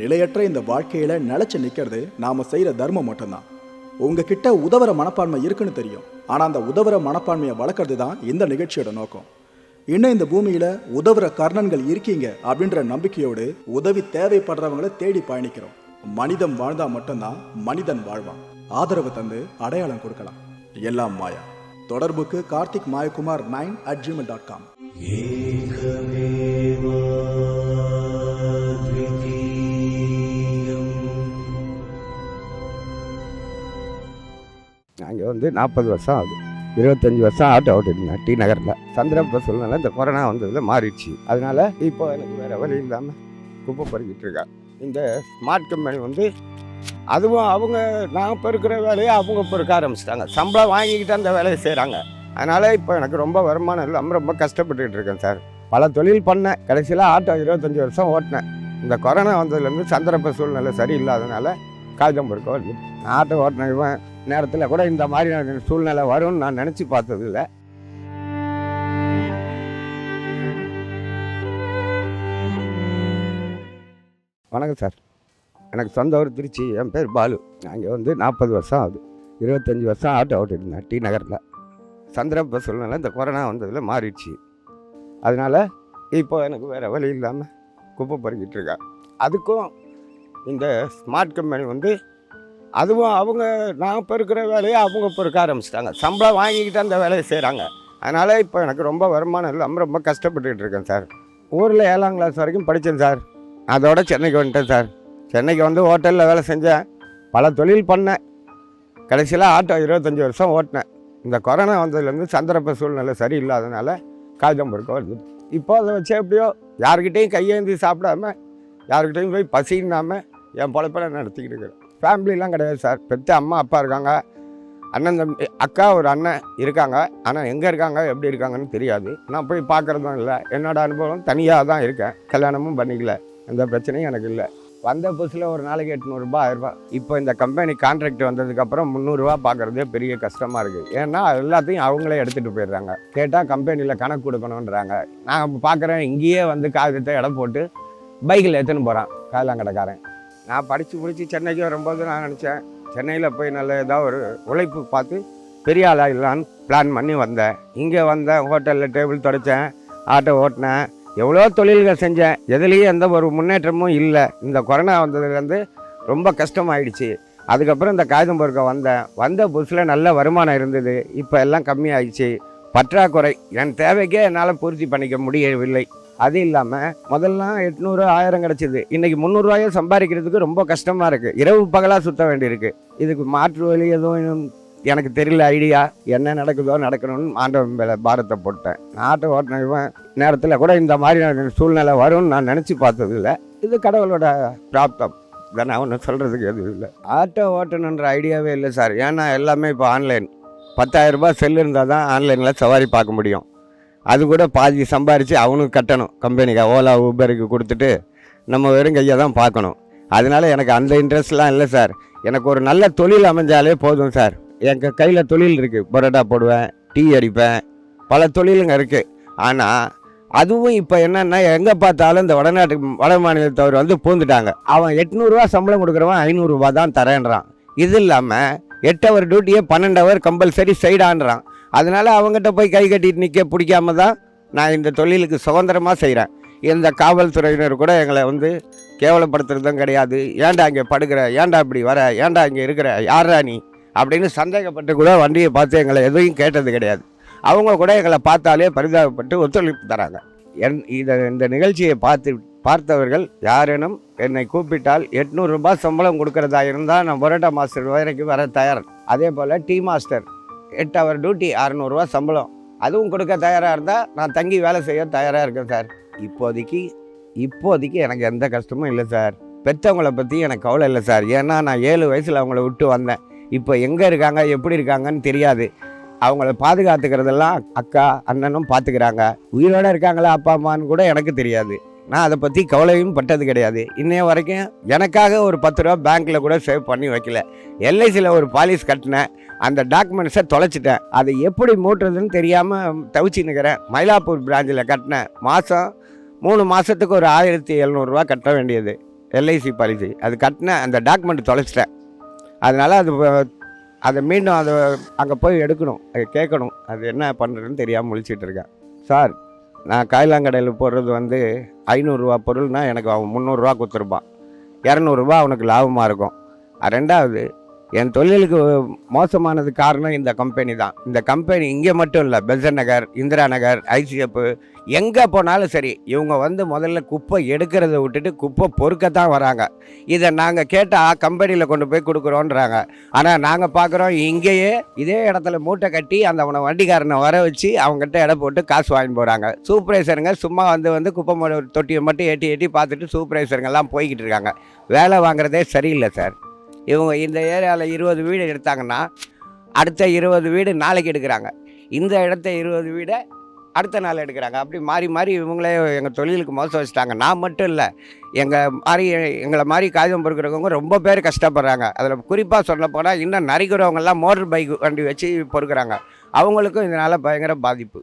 நிலையற்ற இந்த வாழ்க்கையில நிலச்சி நிற்கிறது நாம செய்கிற தர்மம் மட்டும்தான். உங்ககிட்ட உதவுற மனப்பான்மை இருக்குன்னு தெரியும். ஆனால் அந்த உதவுற மனப்பான்மையை வளர்க்கறது தான் இந்த நிகழ்ச்சியோட நோக்கம். இன்னும் இந்த பூமியில உதவுற கர்ணன்கள் இருக்கீங்க அப்படின்ற நம்பிக்கையோடு உதவி தேவைப்படுறவங்கள தேடி பயணிக்கிறோம். மனிதம் வாழ்ந்தா மட்டும்தான் மனிதன் வாழ்வான். ஆதரவு தந்து அடையாளம் கொடுக்கலாம். எல்லாம் மாயா. தொடர்புக்கு Karthik Mayakumar nine at Gmail dot com வந்து நாற்பது வருஷம் ஆகுது. இருபத்தஞ்சி வருஷம் ஆட்டோ ஓட்டிருந்தேன் டி நகரில். சந்திரப்ப சூழ்நிலை இந்த கொரோனா வந்ததில் மாறிடுச்சு. அதனால் இப்போ எனக்கு வேறு வழி இல்லாமல் குப்பை பறிக்கிட்டு இருக்கேன் இந்த ஸ்மார்ட் கம்பெனி வந்து அதுவும் அவங்க நான் இப்போ இருக்கிற வேலையை அவங்க இப்போ இருக்க ஆரம்பிச்சிட்டாங்க. சம்பளம் வாங்கிக்கிட்டு அந்த வேலையை செய்கிறாங்க அதனால் இப்போ எனக்கு ரொம்ப வருமானம் இல்லாமல் ரொம்ப கஷ்டப்பட்டுக்கிட்டு இருக்கேன் சார். பல தொழில் பண்ணேன். கடைசியில் ஆட்டோ இருபத்தஞ்சி வருஷம் ஓட்டினேன். இந்த கொரோனா வந்ததுலேருந்து சந்திரப்ப சூழ்நிலை சரியில்லாதனால காகிதம் பொறுக்க வந்து ஆட்டோ ஓட்டினவன் நேரத்தில் கூட இந்த மாதிரி சூழ்நிலை வரும்னு நான் நினச்சி பார்த்ததில்ல. வணக்கம் சார். எனக்கு சொந்த ஊர் திருச்சி என் பேர் பாலு. நாங்கள் வந்து நாற்பது வருஷம் ஆகுது. இருபத்தஞ்சி வருஷம் ஆட்டோ ஓட்டிருந்தேன் டி நகரில். சந்திரப்ப சூழ்நிலை இந்த கொரோனா வந்ததில் மாறிடுச்சு. அதனால் இப்போ எனக்கு வேறு வழி இல்லாமல் குப்பை பறிஞ்சிட்ருக்கேன் இருக்கேன் அதுக்கும் இந்த ஸ்மார்ட் கம்பெனி வந்து அதுவும் அவங்க நான் இப்போ இருக்கிற வேலையை அவங்க இப்போ இருக்க ஆரம்பிச்சிட்டாங்க. சம்பளம் வாங்கிக்கிட்டு அந்த வேலையை செய்கிறாங்க அதனால் இப்போ எனக்கு ரொம்ப வருமானம் இல்லாமல் ரொம்ப கஷ்டப்பட்டுக்கிட்டு இருக்கேன் சார். ஊரில் ஏழாம் கிளாஸ் வரைக்கும் படித்தேன் சார். அதோட சென்னைக்கு வந்துட்டேன் சார். சென்னைக்கு வந்து ஹோட்டலில் வேலை செஞ்சேன். பல தொழில் பண்ணேன். கடைசியில் ஆட்டோ இருபத்தஞ்சி வருஷம் ஓட்டினேன். இந்த கொரோனா வந்ததுலேருந்து சந்திரப்ப சூழ்நிலை சரியில்லாதனால காகிதம் பொறுக்க வருது. இப்போ அதை வச்சு எப்படியோ யாருக்கிட்டேயும் கையேந்தி சாப்பிடாம யாருக்கிட்டேயும் போய் பசின்னாமல் என் பொழப்பை நான் நடத்திக்கிட்டு இருக்கிறேன். ஃபேமிலிலாம் கிடையாது சார். பெற்ற அம்மா அப்பா இருக்காங்க. அண்ணன் தம்பி அக்கா ஒரு அண்ணன் இருக்காங்க. ஆனால் எங்கே இருக்காங்க எப்படி இருக்காங்கன்னு தெரியாது. நான் போய் பார்க்குறதும் இல்லை. என்னோட அனுபவம் தனியாக தான் இருக்கேன். கல்யாணமும் பண்ணிக்கல. எந்த பிரச்சனையும் எனக்கு இல்லை. வந்த புதுசில் ஒரு நாளைக்கு எட்நூறுரூபா ஆயிரரூபா. இப்போ இந்த கம்பெனி கான்ட்ராக்ட் வந்ததுக்கப்புறம் முந்நூறுரூவா பார்க்குறதே பெரிய கஷ்டமாக இருக்குது ஏன்னா எல்லாத்தையும் அவங்களே எடுத்துகிட்டு போயிடுறாங்க. கேட்டால் கம்பெனியில் கணக்கு கொடுக்கணுன்றாங்க நான் பார்க்குறேன் இங்கேயே வந்து காகிதத்தை இடம் போட்டு பைக்கில் எடுத்துன்னு போகிறான் காலாங்கடைக்காரன் நான் படித்து முடித்து சென்னைக்கு வரும்போது நான் நினச்சேன் சென்னையில் போய் நல்ல ஏதாவது ஒரு உழைப்பு பார்த்து பெரிய ஆளாக இல்லான்னு பிளான் பண்ணி வந்தேன். இங்கே வந்தேன் ஹோட்டலில் டேபிள் தொடைச்சேன் ஆட்டோ ஓட்டினேன். எவ்வளோ தொழில்கள் செஞ்சேன் எதுலேயும் எந்த ஒரு முன்னேற்றமும் இல்லை. இந்த கொரோனா வந்ததுலேருந்து ரொம்ப கஷ்டமாயிடுச்சு. அதுக்கப்புறம் இந்த காகிதம் பொறுக்க வந்தேன். வந்த புதுசில் நல்ல வருமானம் இருந்தது. இப்போ எல்லாம் கம்மியாயிடுச்சு. பற்றாக்குறை என் தேவைக்கே என்னால் பூர்த்தி பண்ணிக்க முடியவில்லை. அது இல்லாமல் முதல்லாம் எட்நூறு ஆயிரம் கிடச்சிது. இன்றைக்கி முந்நூறுரூவாயை சம்பாதிக்கிறதுக்கு ரொம்ப கஷ்டமாக இருக்குது இரவு பகலாக சுற்ற வேண்டியிருக்கு. இதுக்கு மாற்று வழி எதுவும் எனக்கு தெரியல ஐடியா. என்ன நடக்குதோ நடக்கணும்னு ஆண்டவன் மேலே பாரத்தை போட்டேன். ஆட்டோ ஓட்டின இவன் நேரத்தில் கூட இந்த மாதிரி சூழ்நிலை வரும்னு நான் நினச்சி பார்த்ததில்ல. இது கடவுளோட பிராப்தம். இதை நான் ஒன்றும் சொல்கிறதுக்கு எதுவும் இல்லை. ஆட்டோ ஓட்டணுன்ற ஐடியாவே இல்லை சார். ஏன்னா எல்லாமே இப்போ ஆன்லைன். பத்தாயிரரூபா செல் இருந்தால் தான் ஆன்லைனில் சவாரி பார்க்க முடியும். அது கூட பாதி சம்பாரித்து அவனுக்கு கட்டணும். கம்பெனிக்கு ஓலா ஊபருக்கு கொடுத்துட்டு நம்ம வெறும் கையை தான் பார்க்கணும். அதனால எனக்கு அந்த இன்ட்ரெஸ்ட்லாம் இல்லை சார் எனக்கு ஒரு நல்ல தொழில் அமைஞ்சாலே போதும் சார் எங்கள் கையில் தொழில் இருக்குது பரோட்டா போடுவேன் டீ அடிப்பேன். பல தொழிலுங்க இருக்குது ஆனால் அதுவும் இப்போ என்னென்னா எங்கே பார்த்தாலும் இந்த வடநாட்டு வட மாநிலத்தவர் வந்து பூந்துட்டாங்க. அவன் எட்நூறுரூவா சம்பளம் கொடுக்குறவன் ஐநூறுரூவா தான் தரேன்றான். இது இல்லாமல் எட்டு ஹவர் டியூட்டியே பன்னெண்டு ஹவர் கம்பல்சரி சைடான்றான் அதனால் அவங்ககிட்ட போய் கை கட்டிட்டு நிற்க பிடிக்காம தான் நான் இந்த தொழிலுக்கு சுதந்திரமாக செய்கிறேன் இந்த காவல்துறையினர் கூட எங்களை வந்து கேவலப்படுத்துறதும் கிடையாது. ஏன்டா இங்கே படுக்கிற? ஏன்டா இப்படி வர? ஏன்டா இங்கே இருக்கிற? யாரா நீ? அப்படின்னு சந்தேகப்பட்டு கூட வண்டியை பார்த்து எங்களை எதையும் கேட்டது கிடையாது. அவங்க கூட எங்களை பார்த்தாலே பரிதாபப்பட்டு ஒத்துழைப்பு தராங்க. என் இதை இந்த நிகழ்ச்சியை பார்த்து பார்த்தவர்கள் யாரேனும் என்னை கூப்பிட்டால் எட்நூறுரூபா சம்பளம் கொடுக்கறதா இருந்தால் நான் பரோட்டா மாஸ்டர் வரைக்கும் வர தயார் அதே போல் டீ மாஸ்டர் எட்டு ஹவர் டியூட்டி அறநூறுவா சம்பளம். அதுவும் கொடுக்க தயாராக இருந்தால் நான் தங்கி வேலை செய்ய தயாராக இருக்கேன் சார் இப்போதைக்கு இப்போதைக்கு எனக்கு எந்த கஷ்டமும் இல்லை சார் பெற்றவங்கள பற்றி எனக்கு கவலை இல்லை சார் ஏன்னா நான் ஏழு வயசில் அவங்கள விட்டு வந்தேன். இப்போ எங்கே இருக்காங்க எப்படி இருக்காங்கன்னு தெரியாது. அவங்கள பாதுகாத்துக்கிறதெல்லாம் அக்கா அண்ணனும் பார்த்துக்கிறாங்க உயிரோடு இருக்காங்களா அப்பா அம்மான்னு கூட எனக்கு தெரியாது. நான் அதை பற்றி கவலையும் பட்டது கிடையாது. இன்னைய வரைக்கும் எனக்காக ஒரு பத்து ரூபா பேங்க்கில் கூட சேவ் பண்ணி வைக்கல. எல்ஐசியில் ஒரு பாலிஸ் கட்டினேன். அந்த டாக்குமெண்ட்ஸை தொலைச்சிட்டேன். அதை எப்படி மூட்டுறதுன்னு தெரியாமல் தவிச்சு நிற்கிறேன் மயிலாப்பூர் பிராஞ்சில் கட்டினேன். மாதம் மூணு மாதத்துக்கு ஒரு ஆயிரத்தி எழுநூறுவா கட்ட வேண்டியது. எல்ஐசி பாலிசி அது கட்டின அந்த டாக்குமெண்ட் தொலைச்சிட்டேன். அதனால் அது அதை மீண்டும் அதை அங்கே போய் எடுக்கணும். அதை கேட்கணும். அது என்ன பண்ணுறதுன்னு தெரியாமல் முழிச்சிட்டு இருக்கேன். சார் நான் காயிலாங்கடையில் போடுறது வந்து ஐநூறுரூவா பொருள்னால் எனக்கு அவன் முந்நூறுரூவா கொடுத்துருப்பான். இரநூறுபா அவனுக்கு லாபமாக இருக்கும். ரெண்டாவது என் தொழிலுக்கு மோசமானது காரணம் இந்த கம்பெனி தான். இந்த கம்பெனி இங்கே மட்டும் இல்லை பெசன் நகர் இந்திரா நகர் ஐசிஎஃப் எங்கே போனாலும் சரி இவங்க வந்து முதல்ல குப்பை எடுக்கிறத விட்டுட்டு குப்பை பொறுக்கத்தான் வராங்க. இதை நாங்கள் கேட்டால் கம்பெனியில் கொண்டு போய் கொடுக்குறோன்றாங்க. ஆனால் நாங்கள் பார்க்குறோம் இங்கேயே இதே இடத்துல மூட்டை கட்டி அந்த அவனை வண்டிக்காரனை வர வச்சு அவங்ககிட்ட இட போட்டு காசு வாங்கி போகிறாங்க சூப்பர்வைசருங்க சும்மா வந்து வந்து குப்பை மொ- தொட்டியை மட்டும் ஏட்டி ஏட்டி பார்த்துட்டு சூப்பர்வைசருங்கெல்லாம் போய்கிட்டு இருக்காங்க. வேலை வாங்குறதே சரியில்லை சார். இவங்க இந்த ஏரியாவில் இருபது வீடு எடுத்தாங்கன்னா அடுத்த இருபது வீடு நாளைக்கு எடுக்கிறாங்க. இந்த இடத்த இருபது வீடை அடுத்த நாள் எடுக்கிறாங்க. அப்படி மாறி மாறி இவங்களே எங்கள் தொழிலுக்கு மோசம் வச்சுட்டாங்க. நான் மட்டும் இல்லை எங்கள் மாதிரி எங்களை மாதிரி காகிதம் பொறுக்கிறவங்க ரொம்ப பேர் கஷ்டப்படுறாங்க. அதில் குறிப்பாக சொல்ல போனால் இன்னும் நரிக்கிறவங்கெல்லாம் மோட்டர் பைக் வண்டி வச்சு பொறுக்கிறாங்க. அவங்களுக்கும் இதனால் பயங்கர பாதிப்பு.